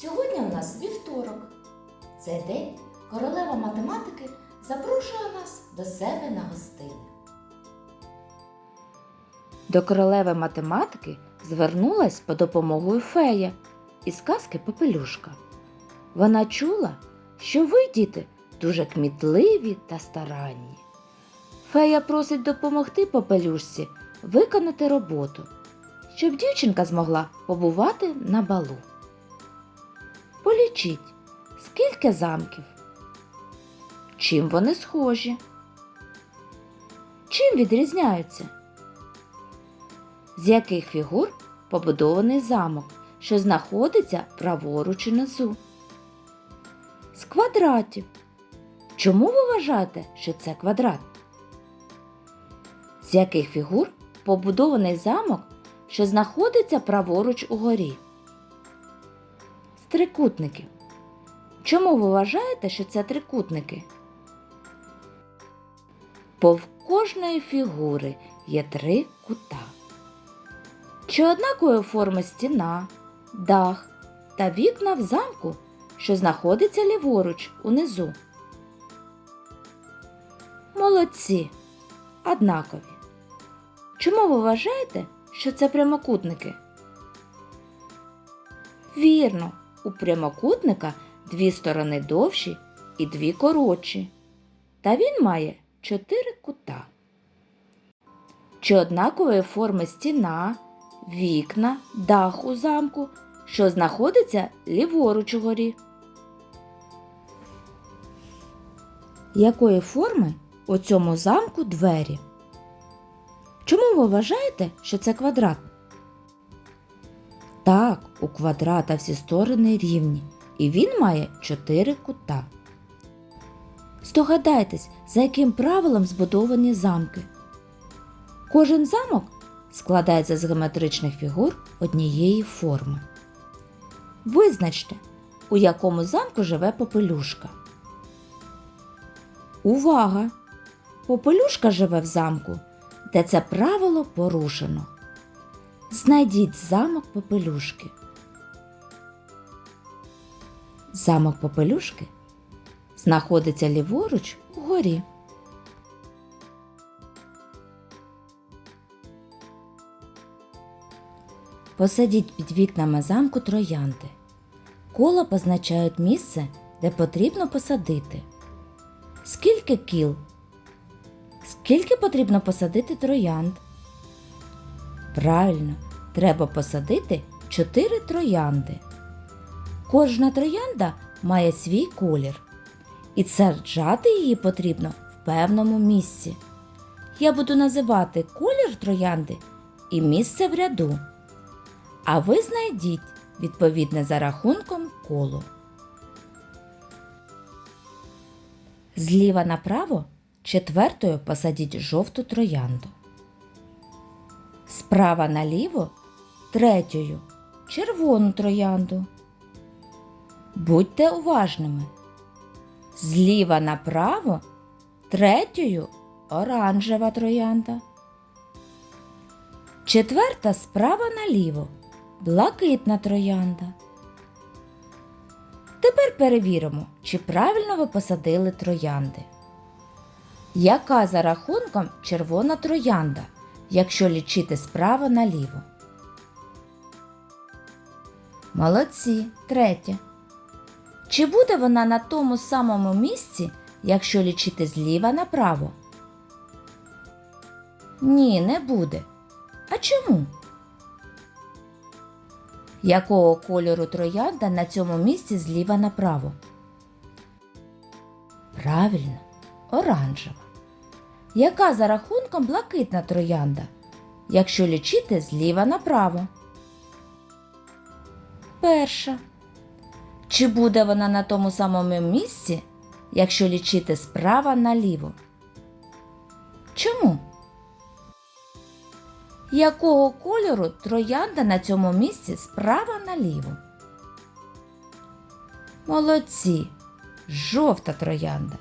Сьогодні у нас вівторок. Цей день королева математики запрошує нас до себе на гостини. До королеви математики звернулась по допомогою фея із казки Попелюшка. Вона чула, що ви, діти, дуже кмітливі та старанні. Фея просить допомогти попелюшці виконати роботу, щоб дівчинка змогла побувати на балу. Полічіть, скільки замків? Чим вони схожі? Чим відрізняються? З яких фігур побудований замок, що знаходиться праворуч унизу? З квадратів. Чому ви вважаєте, що це квадрат? З яких фігур побудований замок, що знаходиться праворуч угорі? З трикутників. Чому ви вважаєте, що це трикутники? Бо в кожної фігури є три кута. Чи однакової форми стіна, дах та вікна в замку, що знаходиться ліворуч унизу? Молодці, однакові. Чому ви вважаєте, що це прямокутники? Вірно, у прямокутника дві сторони довші і дві коротші. Та він має чотири кута. Чи однакової форми стіна, вікна, дах у замку, що знаходиться ліворуч угорі? Якої форми у цьому замку двері? Чому ви вважаєте, що це квадрат? Так, у квадрата всі сторони рівні, і він має чотири кута. Здогадайтесь, за яким правилом збудовані замки. Кожен замок складається з геометричних фігур однієї форми. Визначте, у якому замку живе попелюшка. Увага! Попелюшка живе в замку, де це правило порушено. Знайдіть замок попелюшки. Замок попелюшки знаходиться ліворуч угорі. Посадіть під вікнами замку троянди. Кола позначають місце, де потрібно посадити. Скільки кіл? Скільки потрібно посадити троянд? Правильно, треба посадити 4 троянди. Кожна троянда має свій колір, і саджати її потрібно в певному місці. Я буду називати колір троянди і місце в ряду. А ви знайдіть відповідне за рахунком коло. Зліва направо четвертою посадіть жовту троянду. Справа наліво третьою червону троянду. Будьте уважними. Зліва направо третьою оранжева троянда. Четверта справа наліво блакитна троянда. Тепер перевіримо, чи правильно ви посадили троянди. Яка за рахунком червона троянда, якщо лічити справа наліво? Молодці, третя. Чи буде вона на тому самому місці, якщо лічити зліва направо? Ні, не буде. А чому? Якого кольору троянда на цьому місці зліва направо? Правильно, оранжева. Яка за рахунком блакитна троянда, якщо лічити зліва направо? Перша. Чи буде вона на тому самому місці, якщо лічити справа наліво? Чому? Якого кольору троянда на цьому місці справа наліво? Молодці, жовта троянда.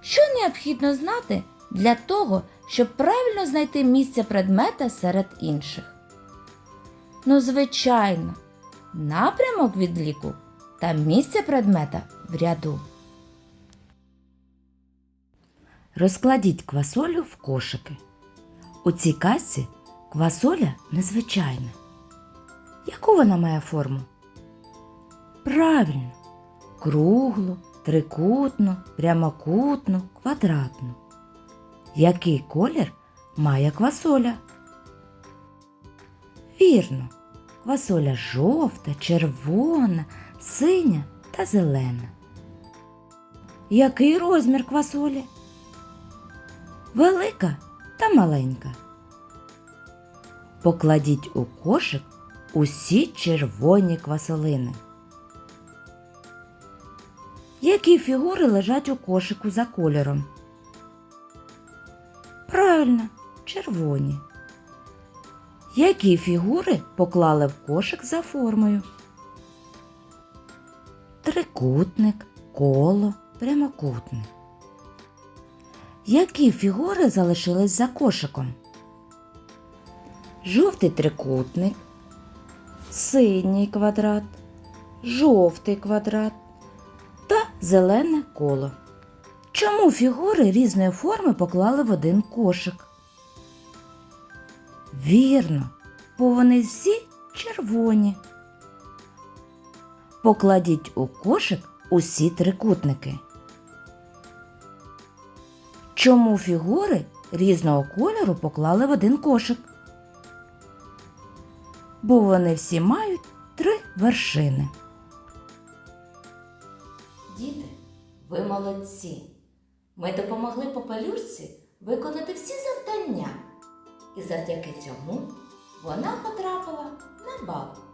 Що необхідно знати для того, щоб правильно знайти місце предмета серед інших? Ну, звичайно, напрямок відліку та місце предмета в ряду. Розкладіть квасолю в кошики. У цій касі квасоля незвичайна. Яку вона має форму? Правильно, круглу, трикутну, прямокутну, квадратну. Який колір має квасоля? Вірно, квасоля жовта, червона, синя та зелена. Який розмір квасолі? Велика та маленька. Покладіть у кошик усі червоні квасолини. Які фігури лежать у кошику за кольором? Правильно, червоні. Які фігури поклали в кошик за формою? Трикутник, коло, прямокутник. Які фігури залишились за кошиком? Жовтий трикутник, синій квадрат, жовтий квадрат та зелене коло. Чому фігури різної форми поклали в один кошик? Вірно, бо вони всі червоні. Покладіть у кошик усі трикутники. Чому фігури різного кольору поклали в один кошик? Бо вони всі мають три вершини. Діти, ви молодці. Ми допомогли попелюшці виконати всі завдання. І завдяки цьому вона потрапила на бал.